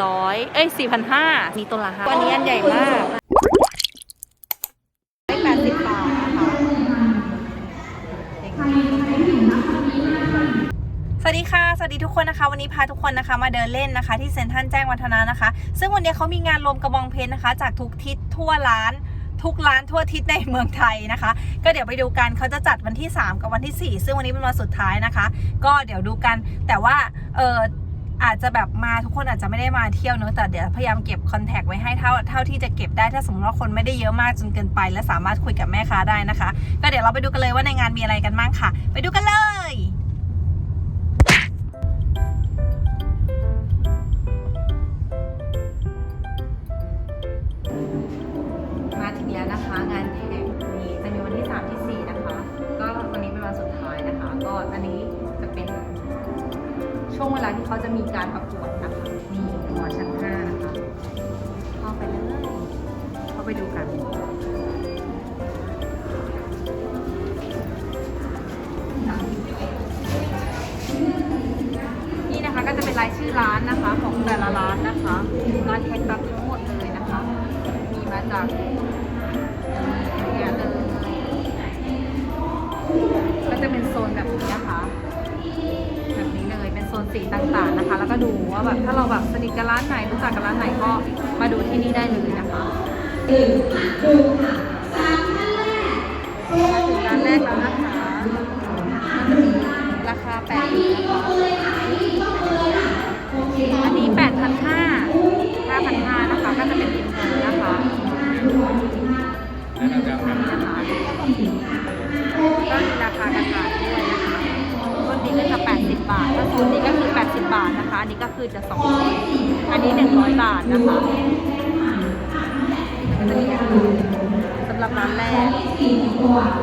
400 เอ้ย 4,500มีต้นละห้าวันนี้อันใหญ่มากแปดสิบบาทนะคะสวัสดีค่ะ สวัสดีทุกคนนะคะ วันนี้พาทุกคนนะคะมาเดินเล่นนะคะที่เซ็นทรัลแจ้งวัฒนะนะคะ ซึ่งวันนี้เขามีงานรวมกระบองเพชรนะคะ จากทุกทิศทั่วร้านทุกร้านทั่วทิศในเมืองไทยนะคะ ก็เดี๋ยวไปดูกันเขาจะจัดวันที่ 3 กับวันที่ 4 ซึ่งวันนี้เป็นวันสุดท้ายนะคะ ก็เดี๋ยวดูกันแต่ว่าเออ อาจจะแบบมาทุกคนอาจจะไม่ได้มาเที่ยวเนอะแต่เดี๋ยวพยายามเก็บคอนแทคไว้ให้เท่าเท่าที่จะเก็บได้ถ้าสมมติว่าคนไม่ได้เยอะมากจนเกินไป และสามารถคุยกับแม่ค้าได้นะคะ ก็เดี๋ยวเราไปดูกันเลยว่าในงานมีอะไรกันบ้างค่ะ ไปดูกันเลย เวลาที่เขาจะมีการประกวดนะคะมีหอชั้น5นะคะเข้าไปเลยเข้าไปดูกันนี่นะคะก็จะเป็นรายชื่อร้านนะคะของแต่ละร้านนะคะ ร้านแคคตัสทั้งหมดเลยนะคะ มีมาจาก สีต่างๆนะคะ แล้วก็ดูว่าแบบถ้าเราแบบสนิทกับร้านไหนรู้จักกับร้านไหนก็มาดูที่นี่ได้เลยนะคะมาถึงร้านแรกแล้วนะคะมันจะมีราคาแปดนะคะอันนี้แปดพันห้าห้าพันห้า คือจะสองร้อยอันนี้หนึ่งร้อยบาทนะคะสำหรับร้านแรก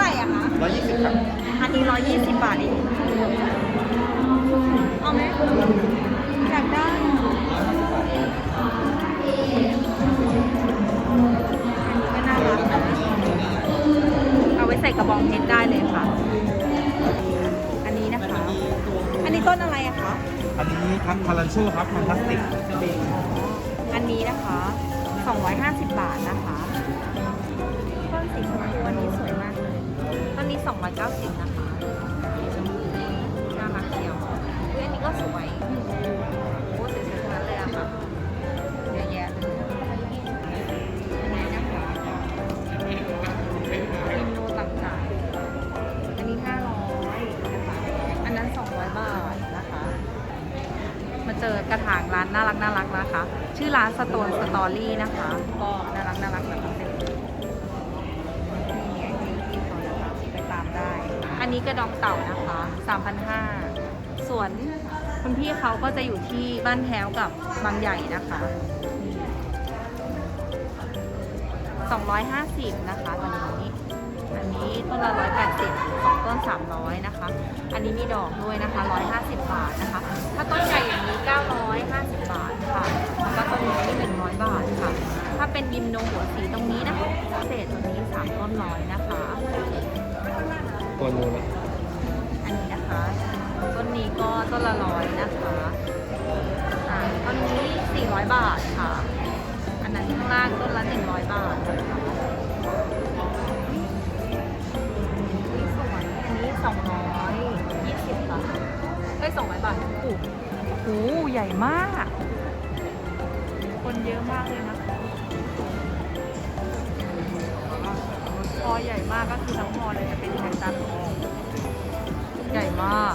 ไหร่อะคะร้อยยี่สิบครับอันนี้ร้อยยี่สิบบาทเองเอาไหมอยากได้อันนี้ก็น่ารักนะเอาไว้ใส่กระบองเพชรได้เลยค่ะ อันนี้นะคะ อันนี้ต้นอะไรอะคะอันนี้ครับคารันชูครับมันพลาสติกอันนี้นะคะ 250 บาทนะคะต้นสีชมพู ที่290นะคะสีชมพูน่ารักเชียวเฮ้ยอันนี้ก็สวยโอ้สวยๆทั้งนั้นเลยอะค่ะเยอะแยะเลยอันนี้นะคะอินโนต่างๆ อันนี้ 500นะคะอันนั้น 200 บาทนะคะ มาเจอกระถางร้านน่ารักน่ารักนะคะ ชื่อร้านสโตนสตอรี่นะคะ ระดองเต่านะคะ3,500ส่วนคุณพี่เขาก็จะอยู่ที่บ้านแพ้วกับบางใหญ่นะคะ 250 นะคะตอนนี้ อันนี้ต้นละ 180สองต้น 300 นะคะ อันนี้มีดอกด้วยนะคะ 150 บาทนะคะ ถ้าต้นใหญ่อย่างนี้ 950 บาทค่ะแล้วก็ต้นนี้100 บาทค่ะ ถ้าเป็นยิมโนหัวสีตรงนี้นะคะพิเศษตรงนี้สามต้นร้อยนะคะ ตัวนู้น นะคะ ต้นนี้ก็ต้นละร้อยนะคะอ่าต้นนี้400 บาทค่ะ อันนั้นข้างล่างต้นละ100 บาทนะคะนี่สวยอันนี้220บาทเอ้ย200 บาทถูกโอ้โหใหญ่มาก คนเยอะมากเลยนะคะพอใหญ่มากก็คือทั้งพอเลยจะเป็นแคนตัส ใหญ่มาก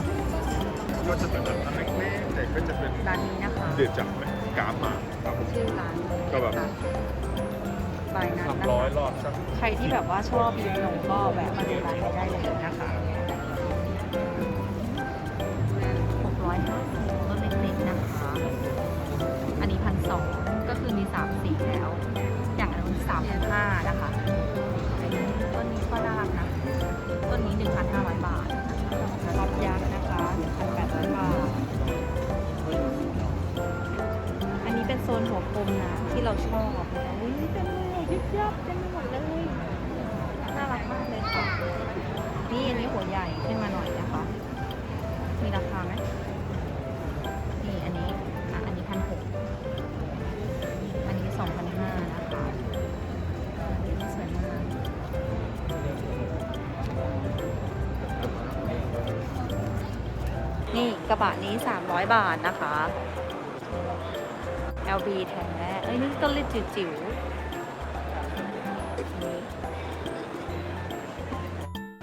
ก็จะเป็นแบบอันเล็กๆแต่ก็จะเป็นร้านนี้นะคะเดือดจับไหมกราฟมาครับผม ชื่อร้านก็แบบบายนั้นทำนะร้อยคะรอบสัก ใครที่แบบว่าชอบยิมนมก็แวะมาดูร้านนี้ได้เลยนะคะ นี่กระบะนี้ 300 บาทนะคะ LB แท้เอ้ยนี่ต้นเล็กจิ๋ว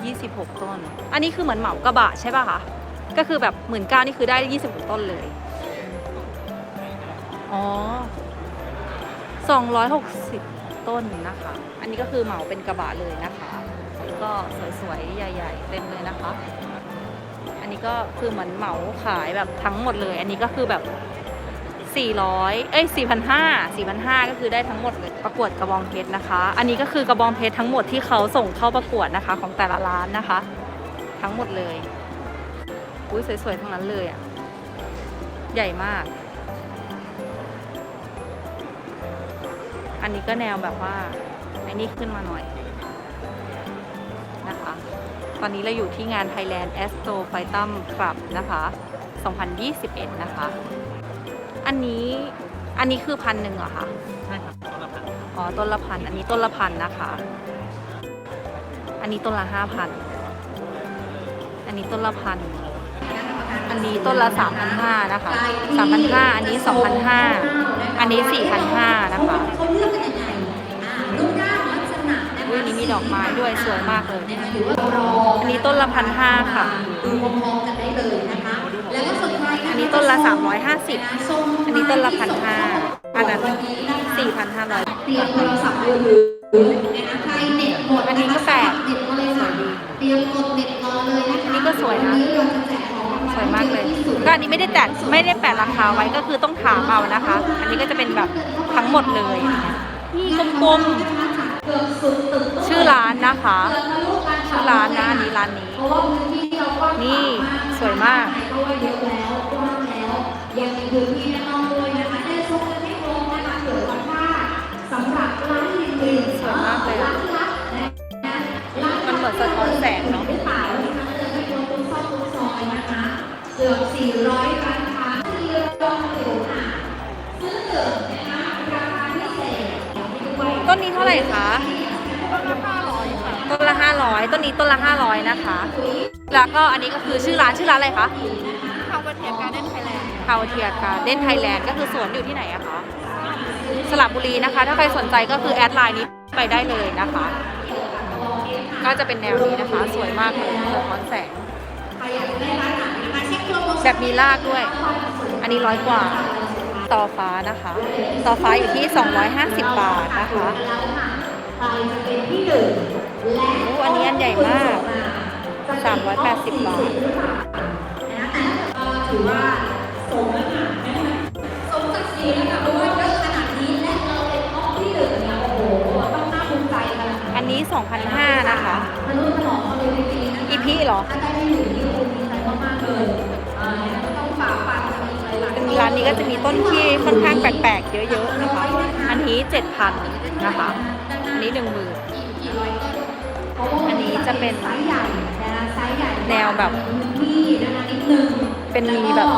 ยี่สิบหกต้น อันนี้คือเหมือนเหมากระบะใช่ป่ะคะ ก็คือแบบหมื่นเก้านี่คือได้ยี่สิบหกต้นเลย อ๋อสองร้อยหกสิบต้นนะคะ อันนี้ก็คือเหมาเป็นกระบะเลยนะคะ ก็สวยๆ ใหญ่ ๆ เต็มเลยนะคะ ก็คือเหมือนเหมาขายแบบทั้งหมดเลย อันนี้ก็คือแบบ 400 เอ้ย 4,500 4,500 ก็คือได้ทั้งหมดเลยประกวดกระบองเพชรนะคะ อันนี้ก็คือกระบองเพชรทั้งหมดที่เขาส่งเข้าประกวดนะคะของแต่ละร้านนะคะ ทั้งหมดเลย อุ้ยสวยๆทั้งนั้นเลยอะ ใหญ่มาก อันนี้ก็แนวแบบว่าไอ้นี่ขึ้นมาหน่อย ตอนนี้เราอยู่ที่งาน Thailand Astro f i g h t u m Club นะคะ 2021 นะคะ อันนี้อันนี้คือพันหนึ่งเหรอคะ ใช่ครับต้นละพันอ๋อต้นละพัน อันนี้ต้นละพันนะคะ อันนี้ต้นละห้าพัน อันนี้ต้นละพัน อันนี้ต้นละสามพันห้านะคะสามพันห้าอันนี้สองพันห้าอันนี้สี่พันห้านะคะอุ้ยอันนี้ มีดอกไม้ด้วยสวยมากเลยอันนี้ต้นละพันห้าค่ะอันนี้ต้นละสามร้อยห้าสิบอันนี้ต้นละพันห้าอันนั้นสี่พันห้าร้อยเตรียมโทรศัพท์มือถือนะคะใครเน็ตหมดอันนี้ก็แปลกเน็ตมาเลยค่ะเตรียมกดเน็ตรอเลยนะคะอันนี้ก็สวยนะวันนี้เราจะแจกของรางวัลสวยมากเลยก็อันนี้ไม่ได้แตะไม่ได้แปะราคาไว้ก็คือต้องถามเอานะคะ อันนี้ก็จะเป็นแบบทั้งหมดเลยนี่กลมเกือบสุดตึกๆ ชื่อร้านนะคะ ชื่อร้านนะอันนี้ร้านนี้เพราะว่าพื้นที่เรากว้างนี่สวยมากก็ว่าเยอะแล้วกว้างแล้วยังมีพื้นที่ด้านนอกด้วยนะคะได้ชมกันให้ครบนะคะเผื่อวันพลาดสำหรับร้านริมริมสวยมากเลยอะร้านลับนะมันเหมือนสะท้อนแสงเนาะเป็นป่าเลยนะคะเดินไปตรงซอกตรงซอยนะคะเกือบ400ร้านค้าที่รองอยู่ค่ะซื้อนะคะราคาพิเศษด้วย ต้นนี้เท่าไหร่คะต้นละห้าร้อยค่ะต้นละห้าร้อยต้นนี้ต้นละห้าร้อยนะคะ แล้วก็อันนี้ก็คือชื่อร้านชื่อร้านอะไรคะคาวเทียการ์เด้นไทยแลนด์คาวเทียการ์เด้นไทยแลนด์ก็คือสวนอยู่ที่ไหนอะคะ สระบุรีนะคะ ถ้าใครสนใจก็คือแอดไลน์นี้ไปได้เลยนะคะ ก็จะเป็นแนวนี้นะคะ สวยมากเลยสะท้อนแสง แบบมีรากด้วย อันนี้ร้อยกว่า ตอฟ้านะคะ ตอฟ้าอยู่ที่ 250 บาทนะคะลายที่หนึ่งแรงอู้อันนี้อันใหญ่มาก 380 บาทถือว่าสมนะคะสมศักดิ์ศรีนะคะเพราะว่าเยอะขนาดนี้และเราเป็นห้องที่หนึ่งเนี่ยโอ้โหต้องน่าภูมิใจกันนะอันนี้ 2,500นะคะมนุษย์ถนอมมาเลยจริงๆนะคะอีพีเหรอถ้าได้ที่หนึ่งนี่ภูมิใจมากๆเลยอ่าต้องฝาก ร้านนี้ก็จะมีต้นที่ค่อนข้างแปลกๆ เยอะๆนะคะ อันนี้เจ็ดพันนะคะ อันนี้หนึ่งหมื่นอันนี้จะเป็นไซส์ใหญ่ไซส์ใหญ่แนวแบบเป็นมีแบบ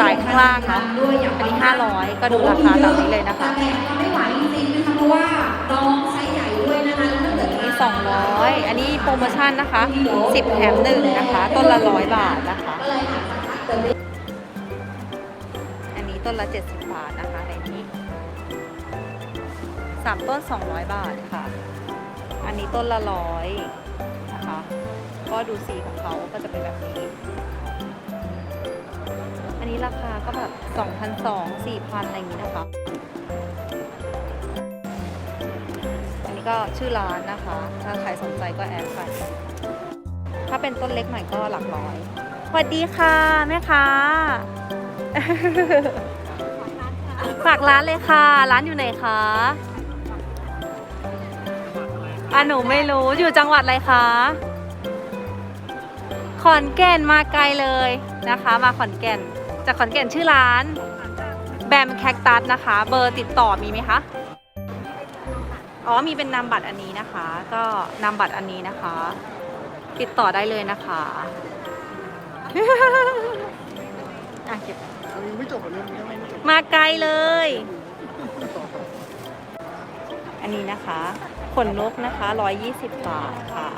สายข้างล่างเนาะด้วยอย่างอันนี้ห้าร้อยก็ดูราคาตามนี้เลยนะคะแต่เราไม่ไหวจริงๆนะคะเพราะว่าน้องไซส์ใหญ่ด้วยนะคะแล้วถ้าเกิดอันนี้สองร้อยอันนี้โปรโมชั่นนะคะสิบแถมหนึ่งนะคะ ต้นละร้อยบาทนะคะ ต้นละ 70 บาทนะคะในนี้สามต้น 200 บาทค่ะ อันนี้ต้นละร้อยนะคะ ก็ดูสีของเขาก็จะเป็นแบบนี้ อันนี้ราคาก็แบบ2,200 4,000 อะไรอย่างนี้นะคะ อันนี้ก็ชื่อร้านนะคะ ถ้าใครสนใจก็แอดไปถ้าเป็นต้นเล็กหน่อยก็หลักร้อยสวัสดีค่ะ แม่ค้า ฝากร้านเลยค่ะ ร้านอยู่ไหนคะอะหนูไม่รู้อยู่จังหวัดอะไรคะขอนแก่นมาไกลเลยนะคะ มาขอนแก่นจากขอนแก่นชื่อร้าน แบมแคคตัสนะคะ เบอร์ติดต่อมีไหมคะอ๋อมีเป็นนามบัตรอันนี้นะคะ ก็นามบัตรอันนี้นะคะ ติดต่อได้เลยนะคะอะเก็บ ยังไม่จบเรื่องนี้ยังไม่จบมาไกลเลย อันนี้นะคะขนนกนะคะ 120 บาทค่ะ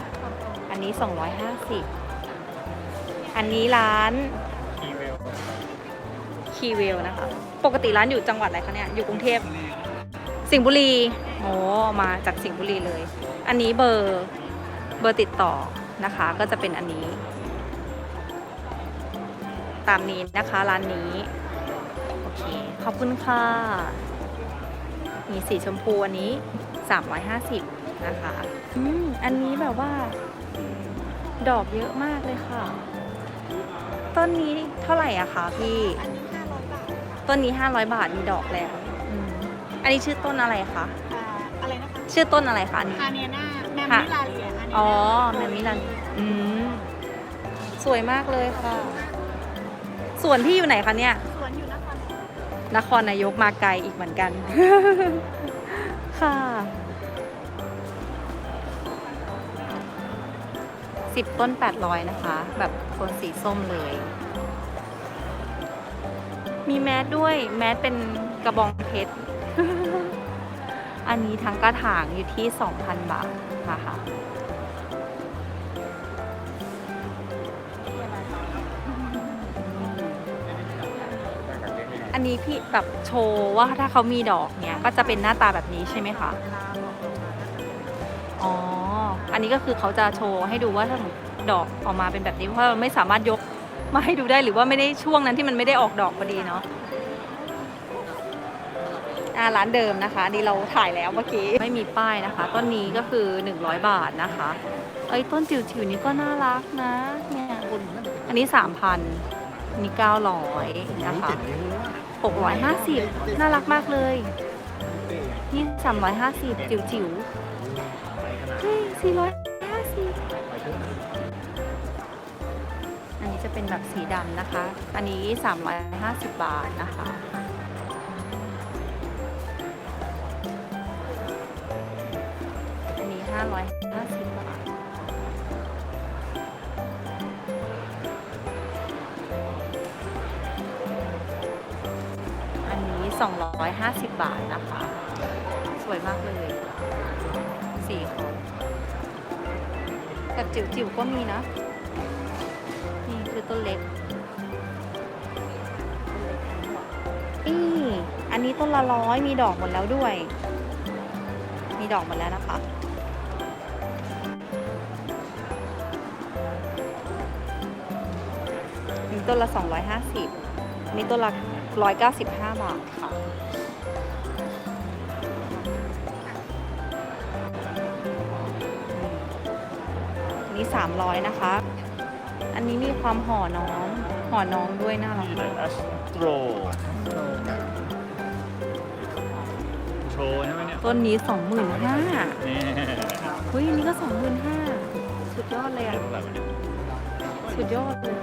อันนี้ 250 อันนี้ร้านคีเวลคีเวลนะคะ ปกติร้านอยู่จังหวัดอะไรคะเนี่ย อยู่กรุงเทพ สิงห์บุรี โอ้มาจากสิงห์บุรีเลย อันนี้เบอร์เบอร์ติดต่อนะคะ ก็จะเป็นอันนี้ ตามนี้นะคะร้านนี้โอเคขอบคุณค่ะมีสีชมพูอันนี้ 350 นะคะอืมอันนี้แบบว่า ดอกเยอะมากเลยค่ะ ต้นนี้เท่าไหร่อะคะพี่ต้นนี้ 500 บาทมีดอกแล้วอืมอันนี้ชื่อต้นอะไรคะอะไรนะคะชื่อต้นอะไรคะอันนี้คาเนียนาแมมค่ะมิลาเรียอันนี้อ๋อแมมมิลันอืมสวยมากเลยค่ะ ส่วนพี่อยู่ไหนคะเนี่ย สวนอยู่นครนครนายกมาไกลอีกเหมือนกัน ค่ะสิบต้น 800 นะคะ แบบโทนสีส้มเลย มีแมสด้วย แมสเป็นกระบองเพชร อันนี้ทั้งกระถางอยู่ที่ 2,000 บาทนะคะ อันนี้พี่แบบโชว์ว่าถ้าเขามีดอกเนี้ยก็จะเป็นหน้าตาแบบนี้ใช่ไหมคะ อ๋อ อันนี้ก็คือเขาจะโชว์ให้ดูว่าถ้าดอกออกมาเป็นแบบนี้เพราะเราไม่สามารถยกมาให้ดูได้หรือว่าไม่ได้ช่วงนั้นที่มันไม่ได้ออกดอกพอดีเนาะอ่าร้านเดิมนะคะนนี่เราถ่ายแล้วเมื่อกี้ไม่มีป้ายนะคะ ต้นนี้ก็คือ 100 บาทนะคะ เอ้ยต้นจิ๋วๆนี้ก็น่ารักนะเนี่ยอันนี้ 3,000อันนี้900นะคะ 650 น่ารักมากเลยนี่350 จิ๋วจิ๋วๆเฮ้ย450 อันนี้จะเป็นแบบสีดำนะคะ อันนี้ 350 บาทนะคะอันนี้ 550 อันนี้ 250 บาทนะคะ สวยมากเลยสีเขาแบบจิ๋วๆก็มีนะ นี่คือต้นเล็กนี่ อันนี้ต้นละร้อยมีดอกหมดแล้วด้วย มีดอกหมดแล้วนะคะมีต้นละ 250 มีต้นละ 195 บาทค่ะอันนี้300 นะคะ อันนี้มีความห่อน้องห่อน้องด้วยน่ารักนี่เลมายกอัสโตรโชว์ใช่ไหมเนี่ยต้นนี้ 25,000นี่เฮ้ยอันนี้ก็ 25,000สุดยอดเลยเดี๋ยอะวเท่าไหร่วะเนี่ย สุดยอดเลย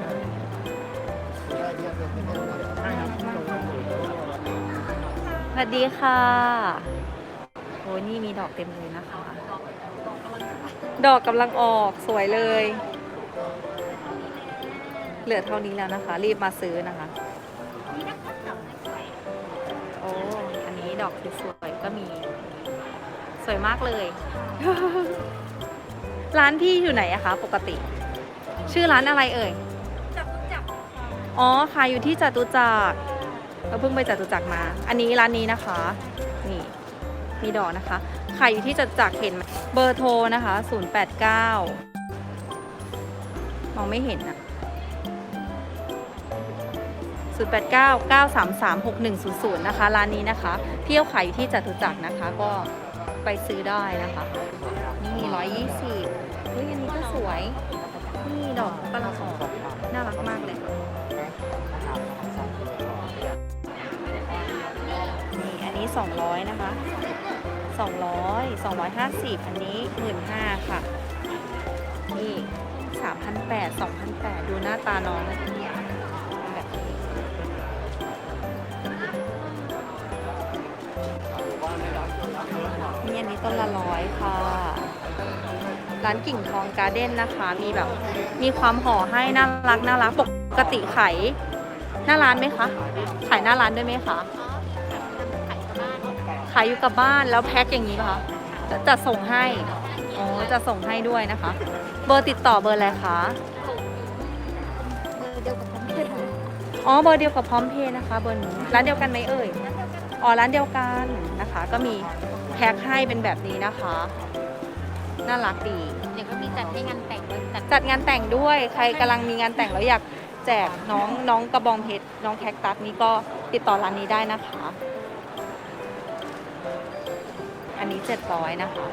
สวัสดีค่ะโอ้ยนี่มีดอกเต็มเลยนะคะ ดอกกำลังออกสวยเลย เหลือเท่านี้แล้วนะคะ รีบมาซื้อนะคะโอ้อันนี้ดอกสวยๆก็มี สวยมากเลย ร้านพี่อยู่ไหนอะคะ ปกติ ชื่อร้านอะไรเอ่ยจับจับอ๋อขายอยู่ที่จตุจักร เราเพิ่งไปจตุจักรมา อันนี้ร้านนี้นะคะ นี่มีดอกนะคะขายอยู่ที่จตุจักรเห็นไหมเบอร์โทรนะคะ 089 มองไม่เห็นอะ089 933 6100 นะคะ ร้านนี้นะคะพี่เขาขายอยู่ที่จตุจักรนะคะ ก็ไปซื้อได้นะคะ นี่120เฮ้ยอันนี้ก็สวย นี่ดอกกระสอบน่ารักมากเลย 200 นะคะ 200 250 อันนี้ 15,000ค่ะ นี่3,800 2,800 ดูหน้าตาน้องแบบนี้นี่อันนี้ต้นละร้อยค่ะ ร้านกิ่งทองการ์เด้นนะคะ มีแบบมีความห่อให้น่ารักน่ารักปกติขายหน้าร้านไหมคะ ขายหน้าร้านด้วยไหมคะ ขายอยู่กับบ้านแล้วแพ็คอย่างนี้ป่ะคะจะจะส่งให้อ๋อจะส่งให้ด้วยนะคะ เบอร์ติดต่อเบอร์อะไรคะเบอร์เดียวกับผมเลยอ๋อเบอร์เดียวกับพร้อมเพย์นะคะเบอร์นี้ร้านเดียวกันไหมเอ่ยอ๋อร้านเดียวกันนะคะ ก็มีแพ็คให้เป็นแบบนี้นะคะน่ารักดีเดี๋ยวก็มีจัดให้งานแต่งด้วยจัดจัดงานแต่งด้วยใครกำลังมีงานแต่งแล้วอยากแจกน้องน้องกระบองเพชรน้องแคคตัสนี้ก็ติดต่อร้านนี้ได้นะคะ อันนี้700นะคะ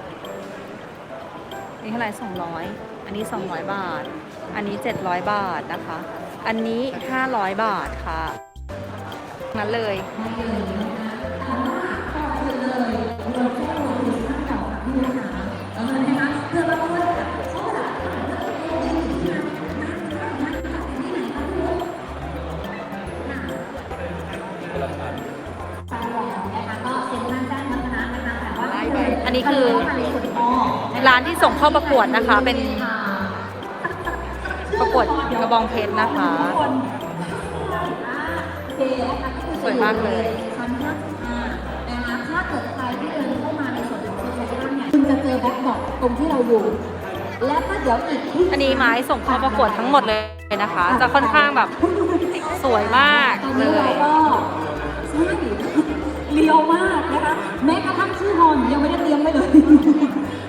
นี่เท่าไหร่200อันนี้200บาท อันนี้700บาทนะคะ อันนี้500บาทค่ะนั้นเลย อันนี้คือร้านที่ส่งเข้าประกวดนะคะ เป็นประกวดกระบองเพชรนะคะ สวยมากเลยชั้น55นะคะถ้าเกิดใครที่เดินเข้ามาในส่วนของโซเชียลเนี่ยคุณจะเจอแบ็คดอทตรงที่เราอยู่ และก็เดี๋ยวอีกที่อันนี้ไม้ส่งเข้าประกวดทั้งหมดเลยนะคะ จะค่อนข้างแบบสวยมากตอนเลนี้เรายก็ใช่เลียวมากนะคะแม้กระ ทั่นอนยังไม่ได้เตรียมไว้เลย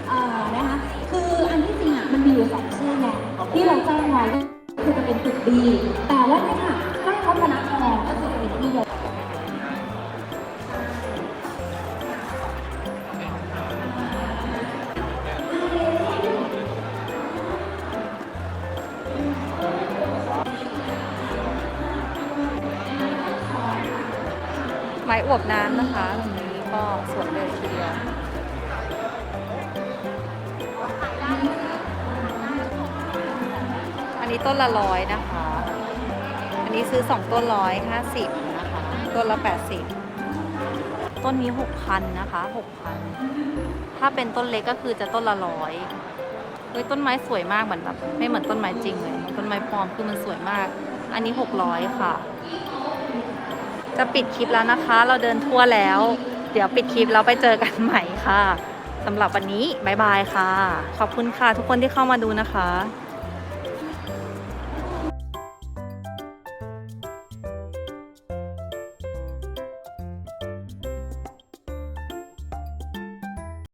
เอ่อนะคะคืออันที่จริงอะมันมีอยู่สองชื่อไงที่เราแจ้งไว้ก็คือจะเป็นตึกดีแต่ว่าเนี่ยค่ะ ละร้อยนะคะ อันนี้ซื้อสองต้นร้อยห้าสิบนะคะ ต้นละแปดสิบต้นนี้หกพันนะคะหกพันถ้าเป็นต้นเล็กก็คือจะต้นละร้อยเฮ้ยต้นไม้สวยมากเหมือนแบบไม่เหมือนต้นไม้จริงเลยต้นไม้ปลอมคือมันสวยมาก อันนี้หกร้อยค่ะ จะปิดคลิปแล้วนะคะ เราเดินทั่วแล้ว เดี๋ยวปิดคลิปแล้วไปเจอกันใหม่ค่ะสำหรับวันนี้บายบายค่ะ ขอบคุณค่ะทุกคนที่เข้ามาดูนะคะ